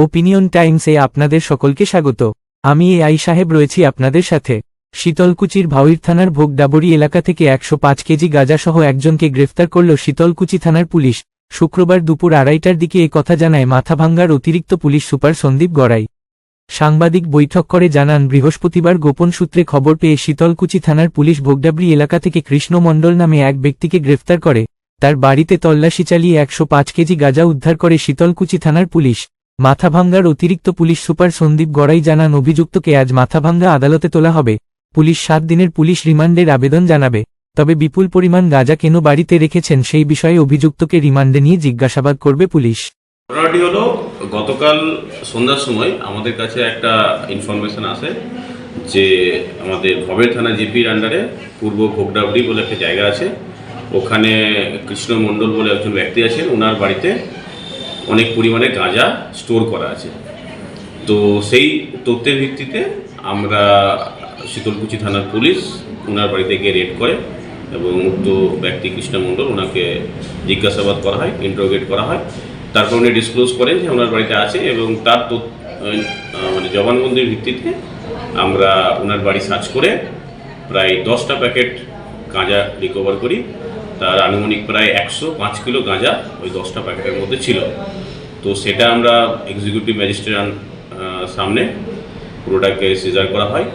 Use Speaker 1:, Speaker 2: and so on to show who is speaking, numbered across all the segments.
Speaker 1: Opinion টাইমসে আপনাদের সকলকে স্বাগত। আমি এ আই সাহেব রয়েছি আপনাদের সাথে। শীতলকুচির ভাউইর থানার ভোগডাবরি এলাকা থেকে একশো পাঁচ কেজি গাঁজাসহ একজনকে গ্রেফতার করল শীতলকুচি থানার পুলিশ। শুক্রবার দুপুর আড়াইটার দিকে এ কথা জানায় মাথাভাঙ্গার অতিরিক্ত পুলিশ সুপার সন্দীপ গড়াই। সাংবাদিক বৈঠক করে জানান, বৃহস্পতিবার গোপন সূত্রে খবর পেয়ে শীতলকুচি থানার পুলিশ ভোগডাবরি এলাকা থেকে কৃষ্ণ মণ্ডল নামে এক ব্যক্তিকে গ্রেফতার করে। তার বাড়িতে তল্লাশি চালিয়ে একশো পাঁচ কেজি গাঁজা উদ্ধার করে শীতলকুচি থানার পুলিশ। মাথাভাঙ্গার অতিরিক্ত পুলিশ সুপার সন্দীপ গড়াই জানান অভিযুক্তকে আজ মাথাভাঙ্গা আদালতে তোলা হবে। পুলিশ সাত দিনের পুলিশ রিমান্ডের আবেদন জানাবে। তবে বিপুল পরিমাণ গাঁজা কেন বাড়িতে রেখেছেন সেই বিষয়ে অভিযুক্তকে রিমান্ডে নিয়ে জিজ্ঞাসাবাদ করবে পুলিশ।
Speaker 2: ঘটনাটি হলো গতকাল সন্ধ্যার সময় আমাদের কাছে একটা ইনফরমেশন আসে যে আমাদের ভবের থানা জিপির আন্ডারে পূর্ব ভোগডাবড়ি বলে একটা জায়গা আছে। ওখানে কৃষ্ণ মণ্ডল বলে একজন ব্যক্তি আছেন, ওনার বাড়িতে অনেক পরিমাণে গাঁজা স্টোর করা আছে। তো সেই তথ্যের ভিত্তিতে আমরা শীতলকুচি থানার পুলিশ ওনার বাড়িতে গিয়ে রেড করে এবং উক্ত ব্যক্তি কৃষ্ণ মণ্ডল ওনাকে জিজ্ঞাসাবাদ করা হয় ইন্টারোগেট করা হয়। তারপর উনি ডিসক্লোজ করেন যে ওনার বাড়িতে আছে এবং তার মানে জবানবন্দির ভিত্তিতে আমরা ওনার বাড়ি সার্চ করে প্রায় দশটা প্যাকেট গাঁজা রিকভার করি। তার আনুমানিক প্রায় একশো পাঁচ কিলো গাঁজা ওই দশটা প্যাকেটের মধ্যে ছিল। তো সেটা আমরা এক্সিকিউটিভ ম্যাজিস্ট্রেট সামনে পুরোটাকে সিজার করা হয়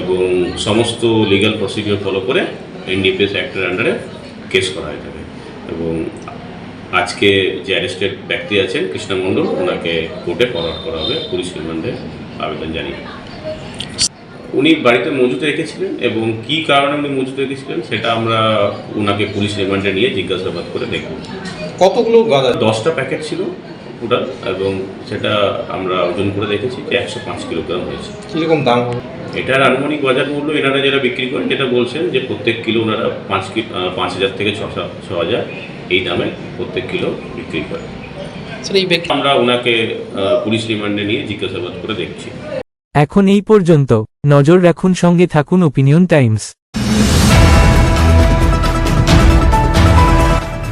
Speaker 2: এবং সমস্ত লিগ্যাল প্রসিডিওর ফলো করে এনডিপিএস অ্যাক্টের আন্ডারে কেস করা হয়ে থাকে এবং আজকে যে অ্যারেস্টেড ব্যক্তি আছেন কৃষ্ণ মণ্ডল, ওনাকে কোর্টে ফরওয়ার্ড করা হবে, পুলিশ রিমান্ডে আবেদন জানিয়ে। উনি বাড়িতে মজুত রেখেছিলেন এবং কি কারণে উনি মজুত রেখেছিলেন সেটা আমরা ওনাকে পুলিশ রিমান্ডে নিয়ে জিজ্ঞাসাবাদ করে দেখব।
Speaker 3: কতগুলো গাঁদা?
Speaker 2: দশটা প্যাকেট ছিল টোটাল এবং সেটা আমরা ওজন করে দেখেছি যে একশো পাঁচ কিলোগ্রাম হয়েছে।
Speaker 3: কীরকম দাম
Speaker 2: এটার আনুমানিক বাজার মূল্য এনারা যারা বিক্রি করেন যেটা বলছেন যে প্রত্যেক কিলো ওনারা পাঁচ কি পাঁচ হাজার থেকে ছ ছ হাজার এই দামে প্রত্যেক কিলো বিক্রি করে আমরা ওনাকে পুলিশ রিমান্ডে নিয়ে জিজ্ঞাসাবাদ করে দেখছি।
Speaker 1: এখন এই পর্যন্ত। নজর রাখুন সঙ্গে থাকুন ওপিনিয়ন টাইমস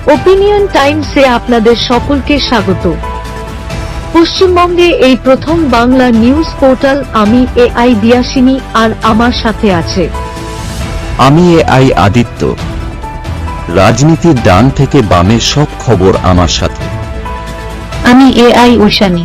Speaker 4: ওপিনিয়ন টাইমসে আপনাদের সকলকে স্বাগত। পশ্চিমবঙ্গে এই প্রথম বাংলা নিউজ পোর্টাল আমি এ আই দিয়াসিনী আর আমার সাথে আছে।
Speaker 5: আমি এ আই আদিত্য। রাজনীতির ডান থেকে বামের সব খবর আমার সাথে।
Speaker 6: আমি এ আই ঐশানী।